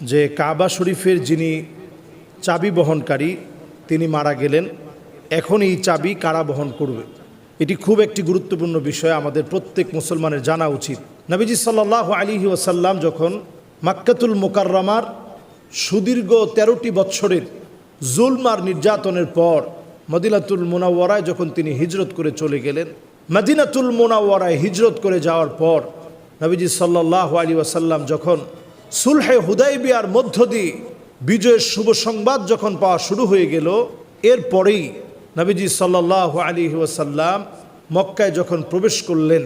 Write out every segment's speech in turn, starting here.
যে কাবা শরীফের যিনি চাবি বহনকারী, তিনি মারা গেলেন। এখন এই চাবি কারা বহন করবে? এটি খুব একটি গুরুত্বপূর্ণ বিষয়, আমাদের প্রত্যেক মুসলমানের জানা উচিত। নবীজি সাল্লাহ আলী ওয়াসাল্লাম যখন মাক্কাতুল মোকাররমার সুদীর্ঘ তেরোটি বৎসরের জুলমার নির্যাতনের পর মদিনাতুল মোনাওয়ারায় যখন তিনি হিজরত করে চলে গেলেন, মদিনাতুল মোনাওয়ারায় হিজরত করে যাওয়ার পর নবীজি সাল্লাহ আলী ওয়াসাল্লাম যখন সুলহে হুদাইবিয়ার মধ্য দিয়ে বিজয়ের শুভ সংবাদ যখন পাওয়া শুরু হয়ে গেল এরপরেই নবীজি সাল্লাহ আলী ওয়াসাল্লাম মক্কায় যখন প্রবেশ করলেন,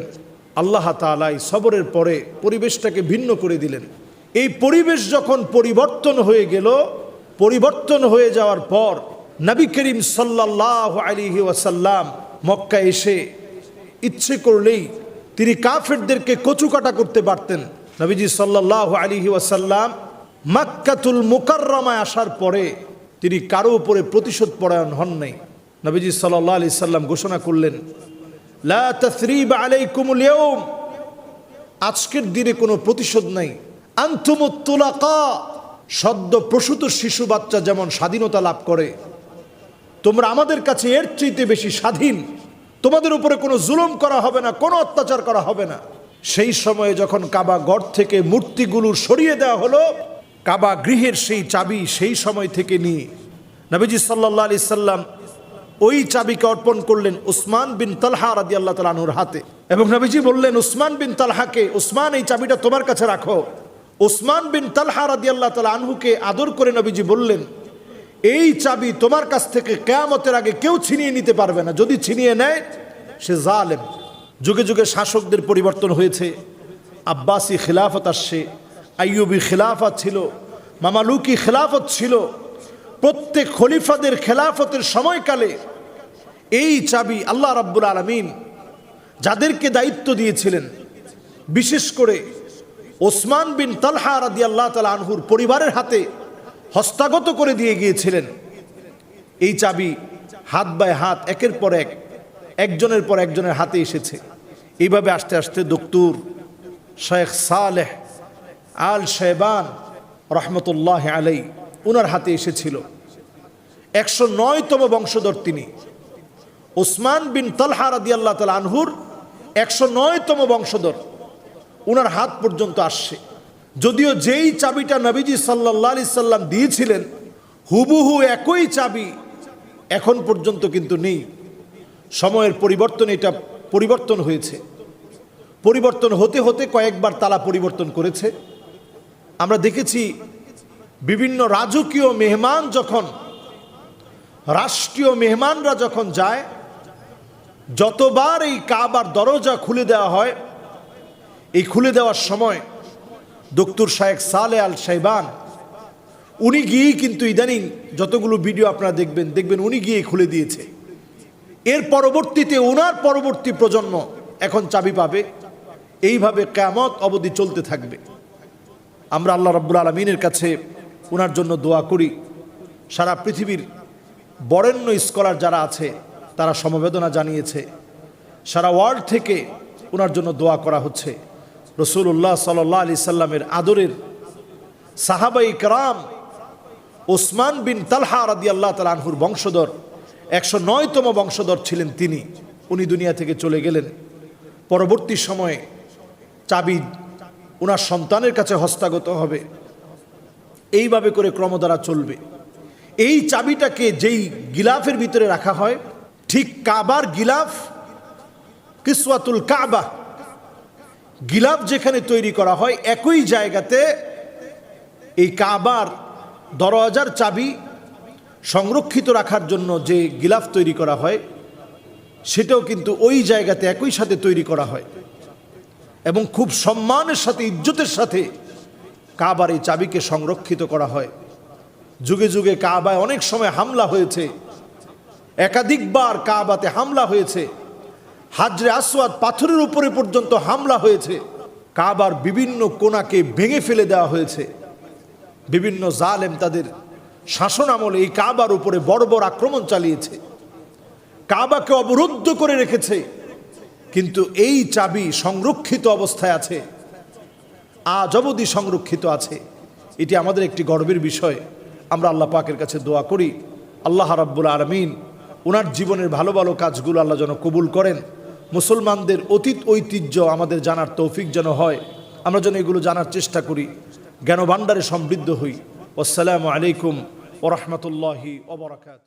আল্লাহ তালাই সবরের পরে পরিবেশটাকে ভিন্ন করে দিলেন। এই পরিবেশ যখন পরিবর্তন হয়ে গেল, পরিবর্তন হয়ে যাওয়ার পর নবী করিম সাল্লাহ আলী ওয়াসাল্লাম মক্কা এসে ইচ্ছে করলেই তিনি কাফেরদেরকে কচুকাটা করতে পারতেন। নবীজি সাল্লাহ আলী ওয়াসাল্লাম মাক্কাতুল মুকাররমায় আসার পরে তিনি কারও উপরে প্রতিশোধ পরায়ণ হন নাই। নবীজি সাল্লাহ আলি সাল্লাম ঘোষণা করলেন, লা তসরিব আলাইকুমুল ইয়ৌম আজকের দিনে কোনো প্রতিশোধ নাই। আন্তুমুত্তুলাকা সদ্য প্রসূত শিশু বাচ্চা যেমন স্বাধীনতা লাভ করে, তোমরা আমাদের কাছে এর চাইতে বেশি স্বাধীন। তোমাদের উপরে কোনো জুলুম করা হবে না, কোনো অত্যাচার করা হবে না। সেই সময়ে যখন কাবা গড় থেকে মূর্তিগুলো সরিয়ে দেওয়া হলো, কাবা গৃহের সেই চাবি সেই সময় থেকে নিয়ে নবীজি সাল্লাহ আলি সাল্লাম ওই চাবিকে অর্পণ করলেন উসমান বিন তালহা রাদি আল্লাহ তালাহুর হাতে। এবং নবীজি বললেন, উসমান বিন তালহাকে, উসমান, এই চাবিটা তোমার কাছে রাখো। উসমান বিন তালহা রাদি আল্লাহ তালা আনহুকে আদর করে নবীজি বললেন, এই চাবি তোমার কাছ থেকে কেয়ামতের আগে কেউ ছিনিয়ে নিতে পারবে না। যদি ছিনিয়ে নেয়, সে জালেম। যুগে যুগে শাসকদের পরিবর্তন হয়েছে। আব্বাসি খিলাফত আসছে, আইয়ুবি খিলাফত ছিল, মামালুকি খিলাফত ছিল। প্রত্যেক খলিফাদের খেলাফতের সময়কালে এই চাবি আল্লাহ রাব্বুল আলমিন যাদেরকে দায়িত্ব দিয়েছিলেন, বিশেষ করে ওসমান বিন তালহা রাদি আল্লাহ তালা আনহুর পরিবারের হাতে হস্তাগত করে দিয়ে গিয়েছিলেন। এই চাবি হাত বাই হাত, একের পর এক, একজনের পর একজনের হাতে এসেছে। এইভাবে আস্তে আস্তে দক্তুর শেখ সালেহ আল শেবান রহমতুল্লাহ আলাই ওনার হাতে এসেছিল। একশো নয়তম বংশধর তিনি। ওসমান বিন তালহা রাদি আল্লাহ তাল আনহুর একশো নয়তম বংশধর। ওনার হাত পর্যন্ত আসছে। যদিও যেই চাবিটা নবীজি সাল্লাহ আলি সাল্লাম দিয়েছিলেন, হুবহু একই চাবি এখন পর্যন্ত কিন্তু নেই। সময়ের পরিবর্তন এটা পরিবর্তন হয়েছে। পরিবর্তন হতে হতে কয়েকবার তালা পরিবর্তন করেছে। আমরা দেখেছি বিভিন্ন রাজকীয় মেহমান যখন, রাষ্ট্রীয় মেহমানরা যখন যায়, যতবার এই কাবার দরজা খুলে দেওয়া হয়, এই খুলে দেওয়ার সময় দক্তুর শায়েক সালে আল সাইবান উনি গিয়েই কিন্তু ইদানিং যতগুলো ভিডিও আপনারা দেখবেন দেখবেন উনি গিয়ে খুলে দিয়েছে। এর পরবর্তীতে, ওনার পরবর্তী প্রজন্ম এখন চাবি পাবে। এইভাবে কেমত অবধি চলতে থাকবে। আমরা আল্লাহ রব্বুল আলমিনের কাছে ওনার জন্য দোয়া করি। সারা পৃথিবীর বরেণ্য স্কলার যারা আছে, তারা সমবেদনা জানিয়েছে। সারা ওয়ার্ল্ড থেকে ওনার জন্য দোয়া করা হচ্ছে। রসুল্লাহ সাল্লাহ আলি সাল্লামের আদরের সাহাবাই কারাম ওসমান বিন তালহা রাদি আল্লাহ তাল আনহুর বংশধর, একশো নয়তম বংশধর ছিলেন তিনি। উনি দুনিয়া থেকে চলে গেলেন। পরবর্তী সময়ে চাবি ওনার সন্তানের কাছে হস্তাগত হবে। এইভাবে করে ক্রমধারা চলবে। এই চাবিটাকে যেই গিলাফের ভিতরে রাখা হয়, ঠিক কাবার গিলাফ, কিসওয়াতুল কাবা। গিলাফ যেখানে তৈরি করা হয়, একই জায়গাতে এই কাবার দরওয়াজার চাবি সংরক্ষিত রাখার জন্য যে গিলাফ তৈরি করা হয়, সেটাও কিন্তু ওই জায়গাতে একই সাথে তৈরি করা হয়। এবং খুব সম্মানের সাথে, ইজ্জতের সাথে কাবার এই চাবিকে সংরক্ষিত করা হয়। যুগে যুগে কাবায় অনেক সময় হামলা হয়েছে। একাধিকবার কাবাতে হামলা হয়েছে। হাজরে আসওয়াদ পাথরের উপরে পর্যন্ত হামলা হয়েছে। কাবার বিভিন্ন কোনাকে ভেঙে ফেলে দেওয়া হয়েছে। বিভিন্ন জালেম তাদের শাসন আমলে এই কাবার উপরে বড় বড় আক্রমণ চালিয়েছে। কাবাকে অবরুদ্ধ করে রেখেছে। কিন্তু এই চাবি সংরক্ষিত অবস্থায় আছে। আজ অবধি সংরক্ষিত আছে। এটি আমাদের একটি গর্বের বিষয়। আমরা আল্লাহ পাকের কাছে দোয়া করি, আল্লাহ রাব্বুল আলমিন ওনার জীবনের ভালো ভালো কাজগুলো আল্লাহ যেন কবুল করেন। মুসলমানদের অতীত ঐতিহ্য আমাদের জানার তৌফিক যেন হয়। আমরা যেন এগুলো জানার চেষ্টা করি। জ্ঞানভাণ্ডারে সমৃদ্ধ হই। আসসালামু আলাইকুম ওরহমতুল্লাহি ওবরাকাত